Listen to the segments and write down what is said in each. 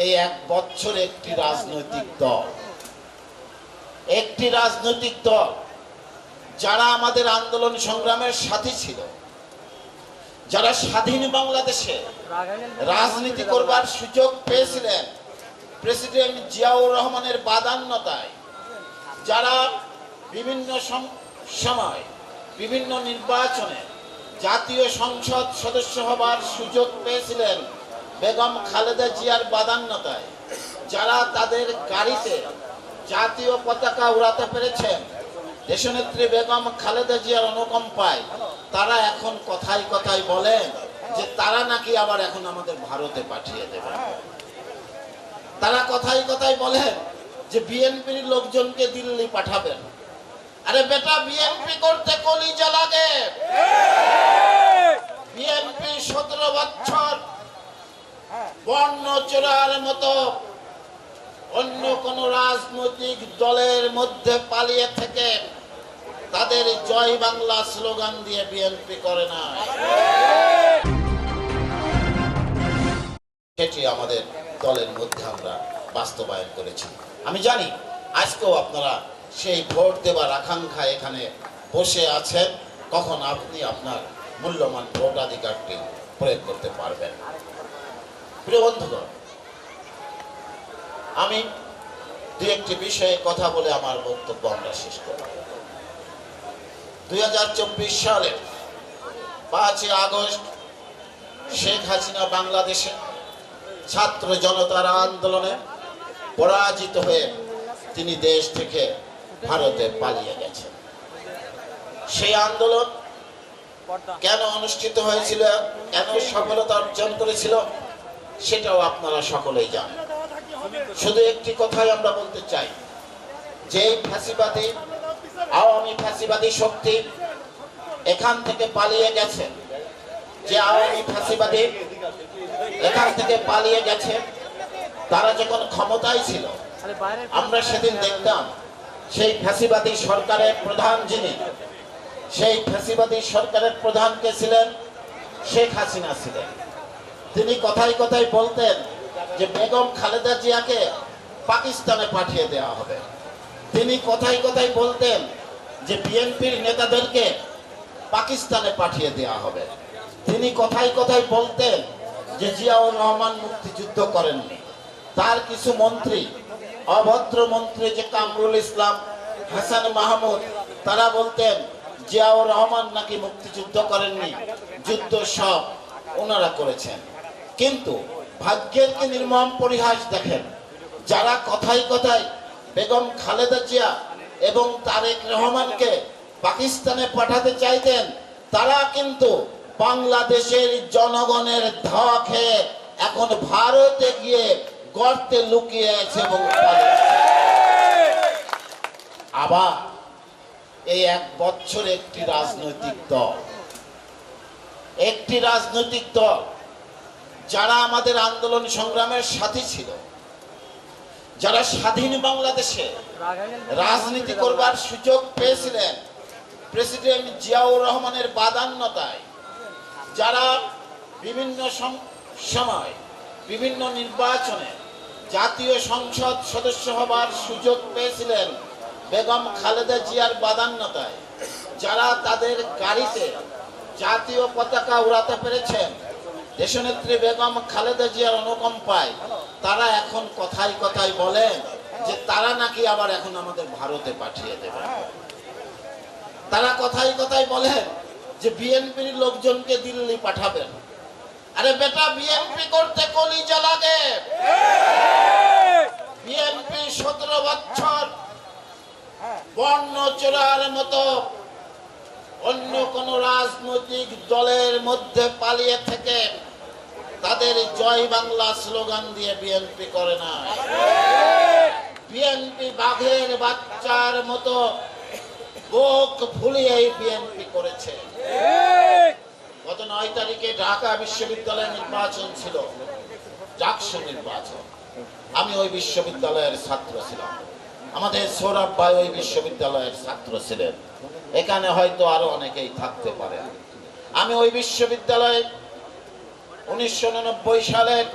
এই এক বছর একটি রাজনৈতিক দল। একটি রাজনৈতিক দল যারা আমাদের আন্দোলন সংগ্রামের সাথী ছিল, যারা স্বাধীন বাংলাদেশে রাজনীতি করবার সুযোগ পেয়েছিলেন প্রেসিডেন্ট জিয়াউর রহমানের বাদান্নতায় যারা বিভিন্ন সম- সময় বিভিন্ন নির্বাচনে জাতীয় সংসদ সদস্য হবার সুযোগ পেয়েছিলেন বেগম খালেদা জিয়ার বাদান্নতায় যারা তাদের গাড়িতে জাতীয় পতাকা উড়াতে পেরেছেন দেশনেত্রী বেগম খালেদা জিয়ার অনুকম্পায় তারা এখন কথায় কথায় বলেন যে তারা নাকি আবার এখন আমাদের ভারতে পাঠিয়ে দেবে তারা কথায় কথায় বলেন যে বিএনপির লোকজনকে দিল্লি পাঠাবেন। আরে বেটা বিএনপি করতে কলিজা লাগে। বিএনপি সতেরো বছর বর্ণ চোরার মতো অন্য কোন রাজনৈতিক দলের মধ্যে পালিয়ে থেকে তাদের জয় বাংলা স্লোগান দিয়ে বিএনপি করে না। সেটি আমাদের দলের মধ্যে আমরা বাস্তবায়ন করেছি। আমি জানি আজকেও আপনারা সেই ভোট দেবার আকাঙ্ক্ষা এখানে বসে আছেন। কখন আপনি আপনার মূল্যবান ভোটাধিকারটি প্রয়োগ করতে পারবেন? প্রিয় বন্ধুগণ, আমি দু একটি বিষয়ে কথা বলে আমার বক্তব্য আমরা শেষ করব। দুই সালের পাঁচই আগস্ট শেখ হাসিনা বাংলাদেশে ছাত্র জনতার আন্দোলনে পরাজিত হয়ে তিনি দেশ থেকে ভারতে পালিয়ে গেছেন। সেই আন্দোলন কেন অনুষ্ঠিত হয়েছিল, কেন সফলতা অর্জন করেছিল সেটাও আপনারা সকলেই জানেন। শুধু একটি কথাই আমরা বলতে চাই। যে এই ফ্যাসিবাদী, আওয়ামী ফ্যাসিবাদী শক্তি এখান থেকে পালিয়ে গেছে, যে আওয়ামী ফ্যাসিবাদী এখান থেকে পালিয়ে গেছে, তারা যখন ক্ষমতায় ছিল, আমরা সেদিন দেখতাম, সেই ফ্যাসিবাদী সরকারের প্রধান যিনি, সেই ফ্যাসিবাদী সরকারের প্রধান কে ছিলেন? শেখ হাসিনা ছিলেন। তিনি কথায় কথায় বলতেন যে বেগম খালেদা জিয়াকে পাকিস্তানে পাঠিয়ে দেওয়া হবে। তিনি কথায় কথায় বলতেন যে বিএনপির নেতাদেরকে পাকিস্তানে পাঠিয়ে দেওয়া হবে। তিনি কথায় কথায় বলতেন যে জিয়াউর রহমান মুক্তিযুদ্ধ করেননি। তার কিছু মন্ত্রী, অভদ্র মন্ত্রী যে কামরুল ইসলাম, হাসান মাহমুদ, তারা বলতেন, জিয়াউর রহমান নাকি মুক্তিযুদ্ধ করেননি? যুদ্ধ সব ওনারা করেছেন। কিন্তু ভাগ্যের কি নির্মম পরিহাস দেখেন? যারা কথায় কথায় বেগম খালেদা জিয়া এবং তারেক রহমানকে পাকিস্তানে পাঠাতে চাইতেন, তারা কিন্তু বাংলাদেশের জনগণের ধাওয়া খেয়ে এখন ভারতে গিয়ে গর্তে লুকিয়ে আছে এবং আবার এই এক বছর একটি রাজনৈতিক দল, একটি রাজনৈতিক দল যারা আমাদের আন্দোলন সংগ্রামের সাথী ছিল, যারা স্বাধীন বাংলাদেশে রাজনীতি করবার সুযোগ পেয়েছিলেন, প্রেসিডেন্ট জিয়াউর রহমানের বাদান্নতায় যারা বিভিন্ন সম- সময় বিভিন্ন নির্বাচনে জাতীয় সংসদ সদস্য হবার সুযোগ পেয়েছিলেন বেগম খালেদা জিয়ার বাদান্নতায় যারা তাদের গাড়িতে জাতীয় পতাকা উড়াতে পেরেছেন দেশনেত্রী বেগম খালেদা জিয়ার অনুকম্পায় তারা এখন কথায় কথায় বলেন যে তারা নাকি আবার এখন আমাদের ভারতে পাঠিয়ে দেবে। তারা কথাই কথায় বলেন যে বিএনপির লোকজনকে দিল্লি পাঠাবেন। আরে বেটা, বিএনপি করতে কলিজা লাগে। বিএনপি সতেরো বছর বর্ণ চোরার মতো অন্য কোন রাজনৈতিক দলের মধ্যে পালিয়ে থেকে তাদের জয় বাংলা স্লোগান দিয়ে বিএনপি করে না। বিএনপি বাঘের বাচ্চার মতো বুক ফুলিয়ে বিএনপি করেছে। গত নয় তারিখে ঢাকা বিশ্ববিদ্যালয়ের নির্বাচন ছিল। ডাকসু নির্বাচন। আমি ওই বিশ্ববিদ্যালয়ের ছাত্র ছিলাম। আমাদের সৌরভ ভাই ওই বিশ্ববিদ্যালয়ের ছাত্র ছিলেন। এখানে হয়তো আরও অনেকেই থাকতে পারে আমি ওই বিশ্ববিদ্যালয়ে উনিশশো উননব্বই সালের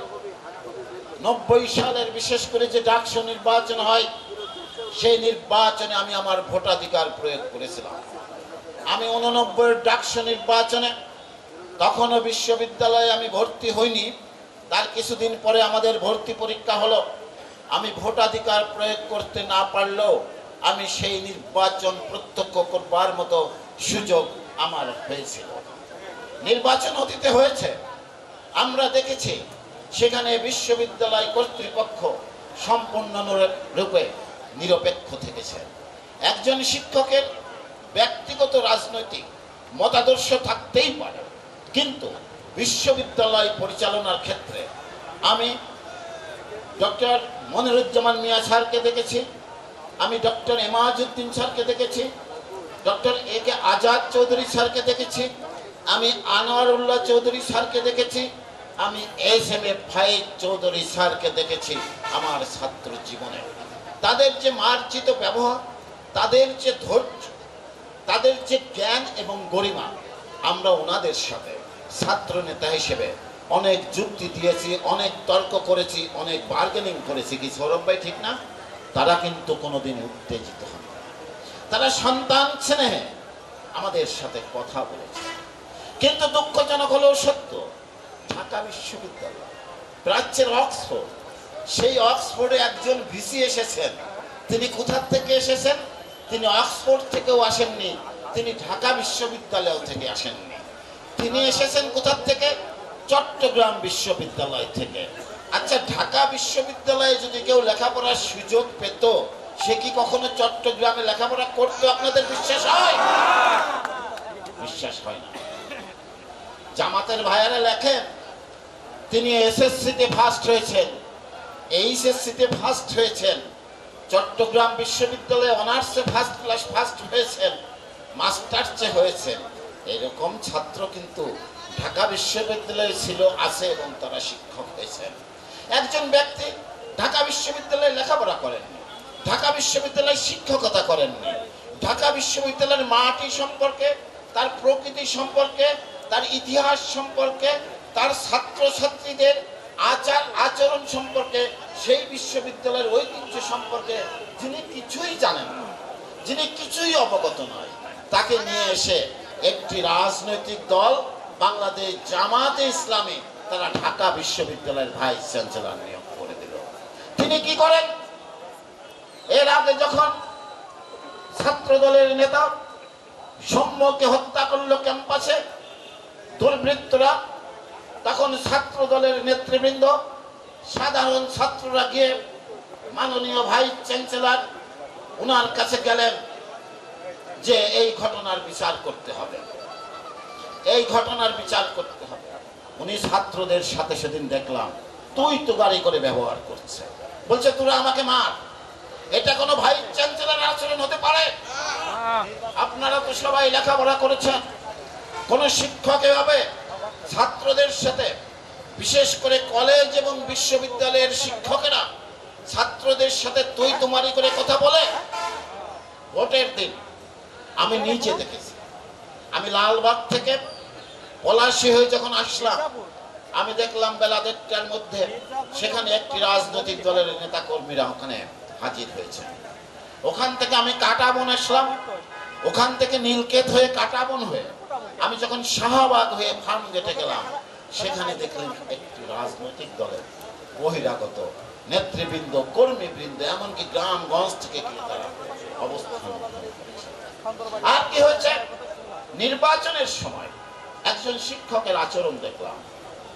নব্বই সালের বিশেষ করে যে ডাকসু নির্বাচন হয়, সেই নির্বাচনে আমি আমার ভোটাধিকার প্রয়োগ করেছিলাম। আমি উননব্বই ডাকসু নির্বাচনে তখনও বিশ্ববিদ্যালয়ে আমি ভর্তি হইনি। তার কিছুদিন পরে আমাদের ভর্তি পরীক্ষা হলো। আমি ভোটাধিকার প্রয়োগ করতে না পারলেও আমি সেই নির্বাচন প্রত্যক্ষ করবার মতো সুযোগ আমার হয়েছিল। নির্বাচন অতীতে হয়েছে। আমরা দেখেছি, সেখানে বিশ্ববিদ্যালয় কর্তৃপক্ষ সম্পূর্ণ রূপে নিরপেক্ষ থেকেছে। একজন শিক্ষকের ব্যক্তিগত রাজনৈতিক মতাদর্শ থাকতেই পারে, কিন্তু বিশ্ববিদ্যালয় পরিচালনার ক্ষেত্রে আমি ডক্টর মনিরুজ্জামান মিয়া স্যারকে দেখেছি, আমি ডক্টর এমাজউদ্দিন স্যারকে দেখেছি, doctor A K Azad Chowdhury স্যারকে দেখেছি, আমি আনোয়ারুল্লাহ চৌধুরী স্যারকে দেখেছি আমি S M A Faiz Chowdhury স্যারকে দেখেছি আমার ছাত্র জীবনে। তাদের যে মার্জিত ব্যবহার, তাদের যে ধৈর্য, তাদের যে জ্ঞান এবং গরিমা, আমরা ওনাদের সাথে, ছাত্র নেতা হিসেবে অনেক যুক্তি দিয়েছি, অনেক তর্ক করেছি, অনেক বার্গেনিং করেছি। কি সৌরভ ভাই ঠিক না? তারা কিন্তু কোনোদিন উত্তেজিত হন। তারা সন্তান স্নেহে আমাদের সাথে কথা বলেছে। কিন্তু দুঃখজনক হলেও সত্য ঢাকা বিশ্ববিদ্যালয় প্রাচ্যের অক্সফোর্ড। সেই অক্সফোর্ডে একজন ভিসি এসেছেন। তিনি কোথার থেকে এসেছেন? তিনি অক্সফোর্ড থেকেও আসেননি। তিনি ঢাকা বিশ্ববিদ্যালয় থেকে আসেননি। তিনি এসেছেন কোথার থেকে? চট্টগ্রাম বিশ্ববিদ্যালয় থেকে। আচ্ছা ঢাকা বিশ্ববিদ্যালয়ে যদি কেউ লেখাপড়ার সুযোগ পেত সে কি কখনো চট্টগ্রামে লেখাপড়া করতো? আপনাদের বিশ্বাস হয়? বিশ্বাস হয় না। জামাতের ভাইয়ারা লেখেন তিনি এসএসসিতে ফার্স্ট হয়েছেন। এইচএসসিতে ফার্স্ট হয়েছেন। চট্টগ্রাম বিশ্ববিদ্যালয়ে অনার্সে ফার্স্ট ক্লাস ফার্স্ট হয়েছেন। মাস্টার্সে হয়েছেন। এরকম ছাত্র কিন্তু ঢাকা বিশ্ববিদ্যালয়ে ছিল, আছে এবং তারা শিক্ষক হয়েছেন। একজন ব্যক্তি ঢাকা বিশ্ববিদ্যালয়ে লেখাপড়া করেননি ঢাকা বিশ্ববিদ্যালয়ে শিক্ষকতা করেননি ঢাকা বিশ্ববিদ্যালয়ের মাটি সম্পর্কে, তার প্রকৃতি সম্পর্কে, তার ইতিহাস সম্পর্কে তার ছাত্রছাত্রীদের আচার, আচরণ সম্পর্কে, সেই বিশ্ববিদ্যালয়ের ঐতিহ্য সম্পর্কে যিনি কিছুই জানেন না, যিনি কিছুই অবগত নয়, তাকে নিয়ে এসে একটি রাজনৈতিক দল, বাংলাদেশ জামাতে ইসলামী, তারা ঢাকা বিশ্ববিদ্যালয়ের ভাইস চ্যান্সেলর নিয়োগ করে দিল। তিনি কি করেন? এর আগে যখন ছাত্র দলের নেতা সৌম্যকে হত্যা করল ক্যাম্পাসে, দুর্বৃত্তরা তখন ছাত্র দলের নেতৃবৃন্দ সাধারণ ছাত্ররা গিয়ে মাননীয় ভাইস চ্যান্সেলর ওনার কাছে গেলেন যে এই ঘটনার বিচার করতে হবে। এই ঘটনার বিচার করতে হবে। উনি ছাত্রদের সাথে সেদিন দেখলাম তুই তো গাড়ি করে ব্যবহার করছে। বলছে তোরা আমাকে মার। এটা কোনো ভাইস চ্যান্সেলর আচরণ হতে পারে? আপনারা তো সবাই লেখাপড়া করেছেন। কোন শিক্ষক এভাবে ছাত্রদের সাথে, বিশেষ করে কলেজ এবং বিশ্ববিদ্যালয়ের শিক্ষকেরা ছাত্রদের সাথে তুই তোমারি করে কথা বলে। ভোটের দিন আমি নিচে দেখেছি। আমি লালবাগ থেকে পলাশি হয়ে যখন আসলাম, আমি দেখলাম বেলা দেড়টার মধ্যে সেখানে একটি রাজনৈতিক দলের নেতা কর্মীরা ওখানে হাজির হয়েছে। ওখান থেকে আমি কাটাবন আসলাম। ওখান থেকে নীলকেত হয়ে কাটাবন হয়ে আমি যখন শাহবাগ হয়ে ফার্ম গেটে গেলাম, সেখানে দেখলাম একটি রাজনৈতিক দলের বহিরাগত নেতৃবৃন্দ, কর্মীবৃন্দ, এমনকি গ্রামগঞ্জ থেকে তারা অবস্থান আর কি হয়েছে? নির্বাচনের সময় একজন শিক্ষকের আচরণ দেখলাম।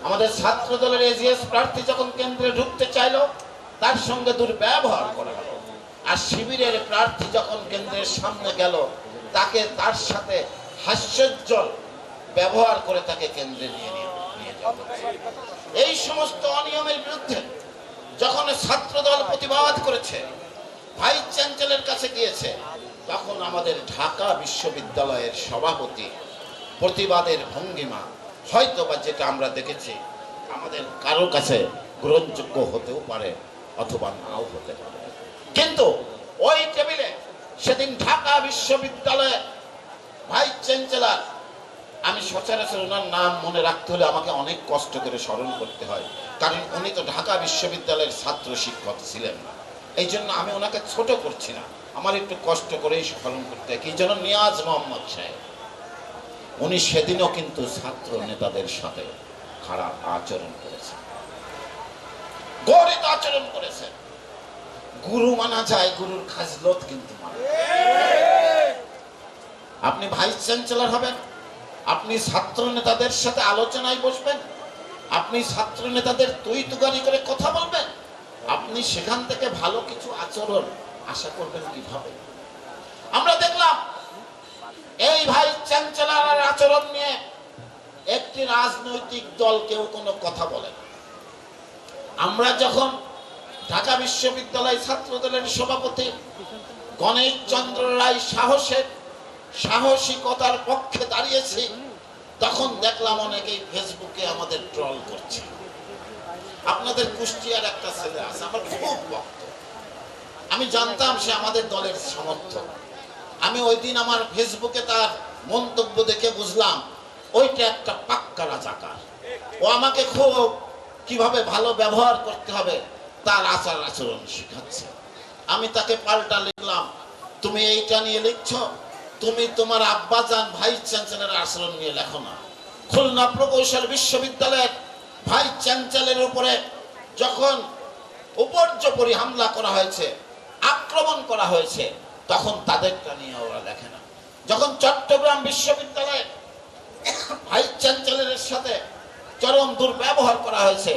আমাদের ছাত্র দলের এজিএস প্রার্থী যখন কেন্দ্রে ঢুকতে চাইলো, তার সঙ্গে দুর্ব্যবহার করা হলো। আর শিবিরের প্রার্থী যখন কেন্দ্রের সামনে গেল, তাকে তার সাথে হাস্যোজ্জ্বল ব্যবহার করে তাকে কেন্দ্রে নিয়ে নিয়ে এই সমস্ত অনিয়মের বিরুদ্ধে যখন ছাত্র দল প্রতিবাদ করেছে, ভাইস চ্যান্সেলের কাছে গিয়েছে, তখন আমাদের ঢাকা বিশ্ববিদ্যালয়ের সভাপতি প্রতিবাদের ভঙ্গিমা হয়তো বা যেটা আমরা দেখেছি, আমাদের কারও কাছে গ্রহণযোগ্য হতেও পারে অথবা নাও হতে পারে। কিন্তু ওই টেবিলে সেদিন ঢাকা বিশ্ববিদ্যালয়ে ভাইস চ্যান্সেলর আমি সচরাচর ওনার নাম মনে রাখতে হলে আমাকে অনেক কষ্ট করে স্মরণ করতে হয়, কারণ উনি তো ঢাকা বিশ্ববিদ্যালয়ের ছাত্র শিক্ষক ছিলেন এই জন্য আমি ওনাকে ছোট করছি না। আমার একটু কষ্ট করেই স্মরণ করতে হয়। কি যেন নিয়াজ মোহাম্মদ সাহেব, উনি সেদিনও কিন্তু ছাত্র নেতাদের সাথে খারাপ আচরণ করেছেন। গরিত আচরণ করেছেন। গুরু মানা যায়, গুরুর খাজলত কিন্তু মানা আপনি ভাইস চ্যান্সেলর হবেন, আপনি ছাত্র নেতাদের সাথে আলোচনায় বসবেন, আপনি ছাত্র নেতাদের তুই তুগারি করে কথা বলবেন, আপনি সেখান থেকে ভালো কিছু আচরণ আশা করবেন কীভাবে? আমরা দেখলাম, এই ভাইস চ্যান্সেলরের আচরণ নিয়ে একটি রাজনৈতিক দল কেউ কোনো কথা বলে না। আমরা যখন ঢাকা বিশ্ববিদ্যালয় ছাত্র দলের সভাপতি গণেশ চন্দ্র রায় সাহসের সাহসিকতার পক্ষে দাঁড়িয়েছি, তখন দেখলাম অনেকেই ফেসবুকে আমাদের ট্রল করছে। আপনাদের কুষ্টিয়ার একটা ছেলে আছে, আমার খুব ভক্ত। আমি জানতাম সে আমাদের দলের সমর্থক। আমি ওই দিন আমার ফেসবুকে তার মন্তব্য দেখে বুঝলাম, ওইটা একটা পাক্কা রাজাকার। ও আমাকে খুব কীভাবে ভালো ব্যবহার করতে হবে, তার আচার আচরণ শেখাচ্ছে। আমি তাকে পাল্টা লিখলাম, তুমি এইটা নিয়ে লিখছো? তুমি তোমার আব্বাজান ভাইস চ্যান্সেলরের আচরণ নিয়ে লেখো না। খুলনা প্রকৌশল বিশ্ববিদ্যালয়ের ভাইস চ্যান্সেলরের উপরে যখন উপর্যপরি হামলা করা হয়েছে, আক্রমণ করা হয়েছে, তখন তাদেরটা নিয়ে ওরা লেখে না। যখন চট্টগ্রাম বিশ্ববিদ্যালয়ের ভাইস চ্যান্সেলরের সাথে চরম দুর্ব্যবহার করা হয়েছে,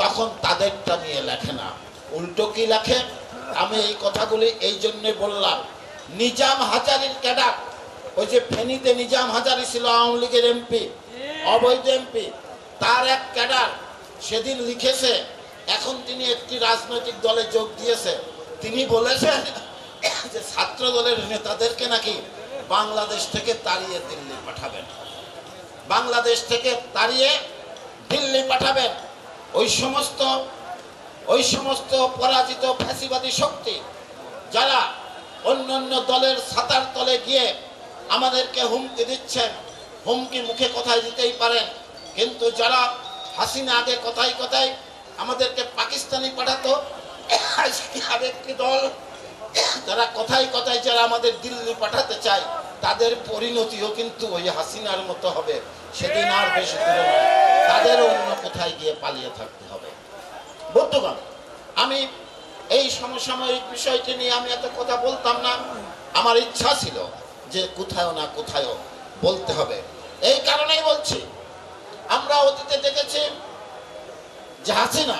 তখন তাদেরটা নিয়ে লেখে না। উল্টো কি লেখে? আমি এই কথাগুলি এই জন্য বললাম নিজাম হাজারির ক্যাডার, ওই যে ফেনীতে নিজাম হাজারি ছিল আওয়ামী লীগের এমপি, অবৈধ এমপি, তার এক ক্যাডার সেদিন লিখেছে, এখন তিনি একটি রাজনৈতিক দলে যোগ দিয়েছে। তিনি বলেছেন যে ছাত্র দলের নেতাদেরকে নাকি বাংলাদেশ থেকে তাড়িয়ে দিল্লি পাঠাবেন। বাংলাদেশ থেকে তাড়িয়ে দিল্লি পাঠাবেন। ওই সমস্ত ওই সমস্ত পরাজিত ফ্যাসিবাদী শক্তি যারা অন্য অন্য দলের ছাতার তলে গিয়ে আমাদেরকে হুমকি দিচ্ছেন। হুমকি মুখে কথায় দিতেই পারেন। কিন্তু যারা হাসিনা আগে কথায় কথায় আমাদেরকে পাকিস্তানি পাঠাতো আরেকটি দল যারা কথায় কথায় যারা আমাদের দিল্লি পাঠাতে চায়, তাদের পরিণতিও কিন্তু ওই হাসিনার মতো হবে। সেদিন আর বেশি দূরে নয়। তাদের অন্য কোথায় গিয়ে পালিয়ে থাকতে হবে। বন্ধুগণ, আমি এই সমসাময়িক বিষয়টি নিয়ে আমি এত কথা বলতাম না। আমার ইচ্ছা ছিল যে কোথাও না কোথাও বলতে হবে। এই কারণেই বলছি, আমরা অতীতে দেখেছি যে হাসিনা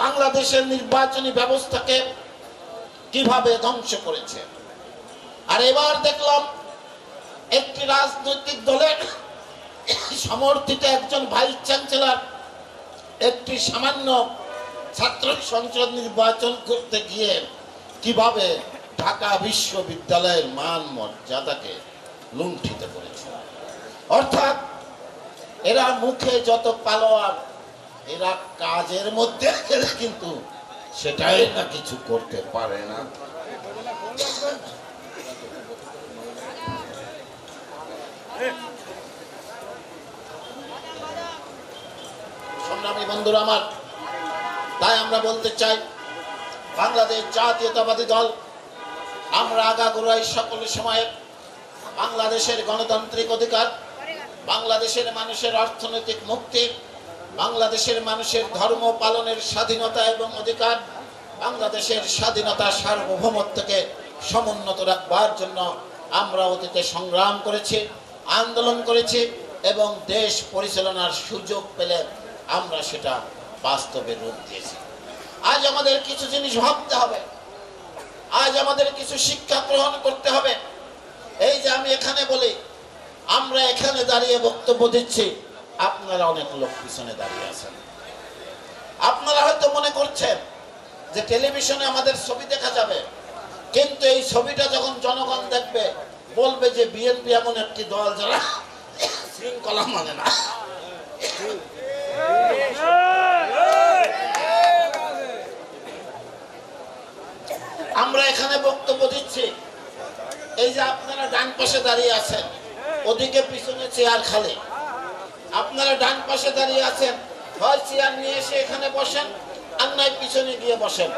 বাংলাদেশের নির্বাচনী ব্যবস্থাকে কীভাবে ধ্বংস করেছে। আর এবার দেখলাম, একটি রাজনৈতিক দলের সমর্থিত একজন ভাইস চ্যান্সেলর, একটি সামান্য ছাত্র সংসদ নির্বাচন করতে গিয়ে কীভাবে ঢাকা বিশ্ববিদ্যালয়ের মান মর্যাদাকে লুণ্ঠিত করেছে? অর্থাৎ এরা মুখে যত পালোয়ার, এরা কাজের মধ্যে কিন্তু সেটাই না কিছু করতে পারে না। সংগ্রামী বন্ধুরা আমার তাই আমরা বলতে চাই, বাংলাদেশ জাতীয়তাবাদী দল, আমরা আগাগোড়াই সকল সময়ে বাংলাদেশের গণতান্ত্রিক অধিকার, বাংলাদেশের মানুষের অর্থনৈতিক মুক্তি, বাংলাদেশের মানুষের ধর্ম পালনের স্বাধীনতা এবং অধিকার, বাংলাদেশের স্বাধীনতা সার্বভৌমত্বকে সমুন্নত রাখবার জন্য আমরা অতীতে সংগ্রাম করেছি, আন্দোলন করেছি এবং দেশ পরিচালনার সুযোগ পেলে আমরা সেটা বাস্তবে রূপ দিয়েছে। আজ আমাদের কিছু জিনিস ভাবতে হবে। আজ আমাদের কিছু শিক্ষা গ্রহণ করতে হবে। এই যে আমি এখানে বলি, আমরা এখানে দাঁড়িয়ে বক্তব্য দিচ্ছি, আপনারা অনেক লোক পিছনে দাঁড়িয়ে আছেন। আপনারা হয়তো মনে করছেন যে টেলিভিশনে আমাদের ছবি দেখা যাবে, কিন্তু এই ছবিটা যখন জনগণ দেখবে, বলবে যে বিএনপি এমন একটি দল যারা শৃঙ্খলা মানে না। আমরা এখানে বক্তব্য দিচ্ছি। এই যে আপনারা ডান পাশে দাঁড়িয়ে আছেন, ওদিকে পিছনে চেয়ার খালি। আপনারা ডান পাশে দাঁড়িয়ে আছেন, হয় চেয়ার নিয়ে এসে এখানে বসেন, আর নয় পিছনে গিয়ে বসেন।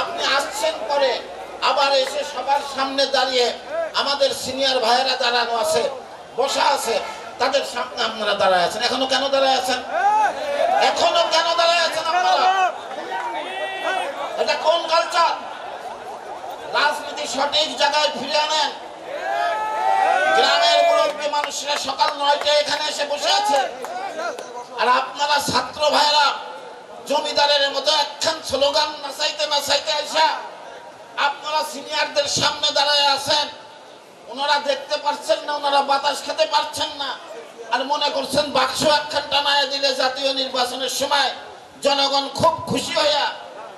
আপনি আসছেন পরে আবার এসে সবার সামনে দাঁড়িয়ে আমাদের সিনিয়র ভাইয়েরা দাঁড়ানো আছে, বসা আছে, তাদের সামনে আপনারা দাঁড়ায় আছেন। এখনও কেন দাঁড়ায় আছেন? এখনও কেন দাঁড়ায় আছেন আপনারা? এটা কোন কালচার রাজনীতি সঠিক জায়গায় ফিরে আনেন। গ্রামের মুরব্বী মানুষরা সকাল নয়টায় এখানে এসে বসে আছে। আর আপনারা ছাত্র ভাইরা জমিদারের মতো একখান স্লোগান নাচাইতে নাচাইতে আসা আপনারা সিনিয়রদের সামনে দাঁড়ায় আছেন। ওনারা দেখতে পাচ্ছেন না, ওনারা বাতাস খেতে পারছেন না। আর মনে করছেন বাক্স একখান টানায় দিলে জাতীয় নির্বাচনের সময় জনগণ খুব খুশি হইয়া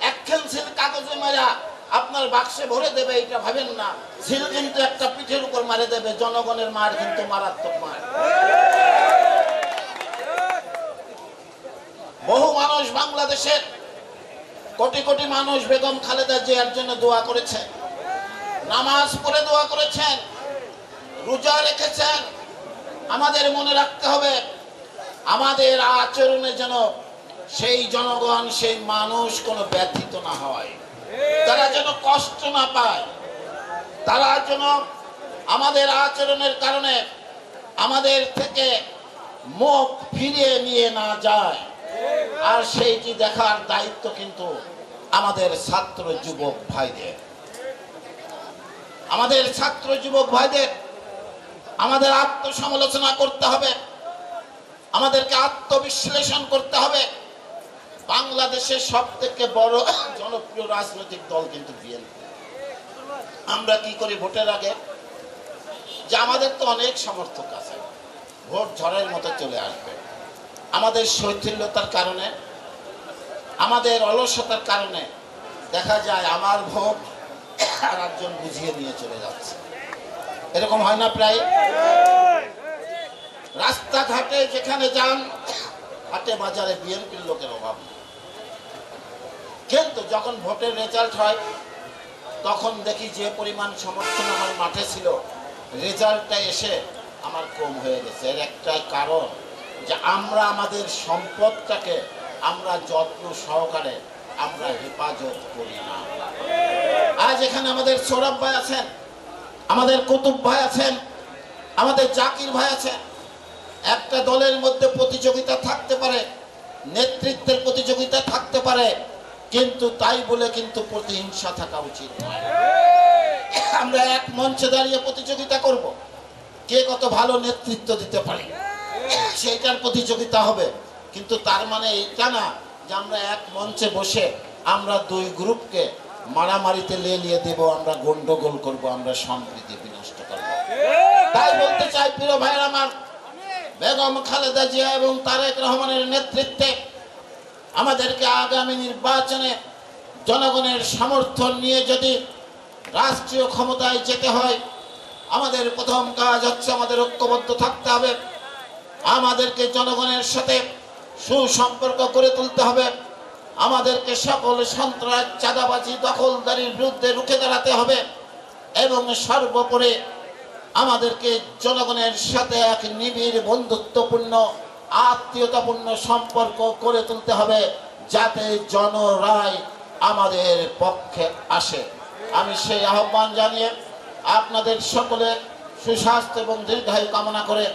একখান সিল কাগজে মারা আপনার বাক্সে ভরে দেবে, এটা ভাবেন না। সিল কিন্তু একটা পিঠের উপর মারে দেবে, জনগণের মার কিন্তু মারাত্মক মার। বহু মানুষ বাংলাদেশের কোটি কোটি মানুষ বেগম খালেদা জিয়ার জন্য দোয়া করেছে। নামাজ পড়ে দোয়া করেছেন, রোজা রেখেছেন। আমাদের মনে রাখতে হবে, আমাদের আচরণে যেন সেই জনগণ, সেই মানুষ কোনো ব্যথিত না হয়। তারা যেন কষ্ট না পায়। তারা যেন আমাদের আচরণের কারণে আমাদের থেকে মুখ ফিরিয়ে নিয়ে না যায়। আর সেইটি দেখার দায়িত্ব কিন্তু আমাদের ছাত্র যুবক ভাইদের। আমাদের ছাত্র যুবক ভাইদের আমাদের আত্মসমালোচনা করতে হবে। আমাদেরকে আত্মবিশ্লেষণ করতে হবে। বাংলাদেশের সব থেকে বড় জনপ্রিয় রাজনৈতিক দল কিন্তু বিএনপি। আমরা কি করি ভোটের আগে? যে আমাদের তো অনেক সমর্থক আছে। ভোট ঝড়ের মতো চলে আসবে। আমাদের শৈথিল্যতার কারণে, আমাদের অলসতার কারণে দেখা যায় আমার ভোট আর একজন বুঝিয়ে নিয়ে চলে যাচ্ছে। এরকম হয় না প্রায়? রাস্তাঘাটে যেখানে যান, হাটে বাজারে বিএনপির লোকের অভাব। নেই। কিন্তু যখন ভোটের রেজাল্ট হয়, তখন দেখি যে পরিমাণ সমর্থন আমার মাঠে ছিল। রেজাল্টটা এসে আমার কম হয়ে গেছে। এর একটা কারণ যে আমরা আমাদের সম্পদটাকে আমরা যত্ন সহকারে আমরা হেফাজত করি না। আজ এখানে আমাদের সৌরভ ভাই আছেন, আমাদের কুতুব ভাই আছেন, আমাদের জাকির ভাই আছেন। একটা দলের মধ্যে প্রতিযোগিতা থাকতে পারে, নেতৃত্বের প্রতিযোগিতা থাকতে পারে কিন্তু তাই বলে কিন্তু প্রতিহিংসা থাকা উচিত। নয় আমরা এক মঞ্চে দাঁড়িয়ে প্রতিযোগিতা করব। কে কত ভালো নেতৃত্ব দিতে পারে? সেইটার প্রতিযোগিতা হবে। কিন্তু তার মানে এইটা না যে আমরা এক মঞ্চে বসে আমরা দুই গ্রুপকে মারামারিতে লেলিয়ে দেব, আমরা গন্ডগোল করব, আমরা সম্প্রীতি বিনষ্ট করব। তাই বলতে চাই, প্রিয় ভাইয়ের আমার বেগম খালেদা জিয়া এবং তারেক রহমানের নেতৃত্বে আমাদেরকে আগামী নির্বাচনে জনগণের সমর্থন নিয়ে যদি রাষ্ট্রীয় ক্ষমতায় যেতে হয়, আমাদের প্রথম কাজ হচ্ছে আমাদের ঐক্যবদ্ধ থাকতে হবে। আমাদেরকে জনগণের সাথে সুসম্পর্ক করে তুলতে হবে। আমাদেরকে সকল সন্ত্রাস, চাঁদাবাজি, দখলদারির বিরুদ্ধে রুখে দাঁড়াতে হবে এবং সর্বোপরি আমাদেরকে জনগণের সাথে এক নিবিড় বন্ধুত্বপূর্ণ আত্মীয়তাপূর্ণ সম্পর্ক করে তুলতে হবে যাতে জনরায় আমাদের পক্ষে আসে। আমি সেই আহ্বান জানিয়ে আপনাদের সকলে সুস্বাস্থ্য এবং দীর্ঘায়ু কামনা করে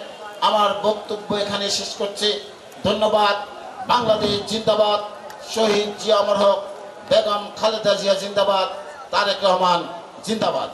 আমার বক্তব্য এখানে শেষ করছি। ধন্যবাদ। বাংলাদেশ জিন্দাবাদ। শহীদ জিয়া অমর হক। বেগম খালেদা জিয়া জিন্দাবাদ। তারেক রহমান জিন্দাবাদ।